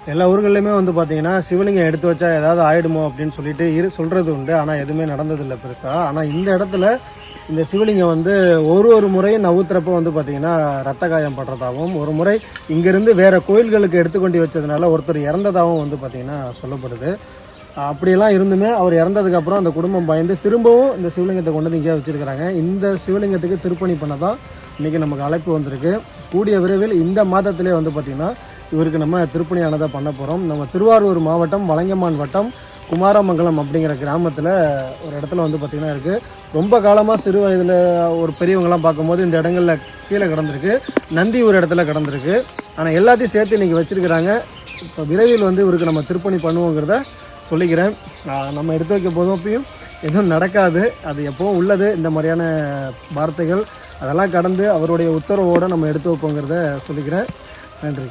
எல்லா ஊர்கள்லையுமே வந்து பார்த்தீங்கன்னா சிவலிங்கம் எடுத்து வச்சா ஏதாவது ஆயிடுமோ அப்படின்னு சொல்லிட்டு இரு சொல்கிறது உண்டு. ஆனால் எதுவுமே நடந்ததில்லை பெருசாக ஆனால் இந்த இடத்துல இந்த சிவலிங்கம் வந்து ஒரு ஒரு முறையும் நவுத்துறப்போ வந்து பார்த்திங்கன்னா ரத்த காயம் படுறதாகவும் ஒரு முறை இங்கேருந்து வேறு கோயில்களுக்கு எடுத்துக்கொண்டு வச்சதுனால ஒருத்தர் இறந்ததாகவும் வந்து பார்த்திங்கன்னா சொல்லப்படுது. அப்படியெல்லாம் இருந்துமே அவர் இறந்ததுக்கப்புறம் அந்த குடும்பம் பயந்து திரும்பவும் இந்த சிவலிங்கத்தை கொண்டு வந்து இங்கே வச்சுருக்கிறாங்க. இந்த சிவலிங்கத்துக்கு திருப்பணி பண்ண தான் இன்றைக்கி நமக்கு அழைப்பு வந்திருக்கு. கூடிய விரைவில் இந்த மாதத்திலே வந்து பார்த்திங்கன்னா இவருக்கு நம்ம திருப்பணியானதை பண்ண போகிறோம் நம்ம திருவாரூர் மாவட்டம் வலங்கமான் வட்டம் குமாரமங்கலம் அப்படிங்கிற கிராமத்தில் ஒரு இடத்துல வந்து பார்த்திங்கன்னா இருக்குது ரொம்ப காலமாக சிறு வயதில் ஒரு பெரியவங்களாம் பார்க்கும்போது இந்த இடங்களில் கீழே கிடந்திருக்கு. நந்தி ஒரு இடத்துல கிடந்திருக்கு. ஆனால் எல்லாத்தையும் சேர்த்து இன்றைக்கி வச்சுருக்கிறாங்க. இப்போ விரைவில் வந்து இவருக்கு நம்ம திருப்பணி பண்ணுவோங்கிறத சொல்லிக்கிறேன். நம்ம எடுத்து வைக்க போதும் எதுவும் நடக்காது. அது எப்போவும் உள்ளது. இந்த மாதிரியான வார்த்தைகள் அதெல்லாம் கடந்து அவருடைய உத்தரவோடு நம்ம எடுத்து வைப்போங்கிறத சொல்லிக்கிறேன். நன்றி.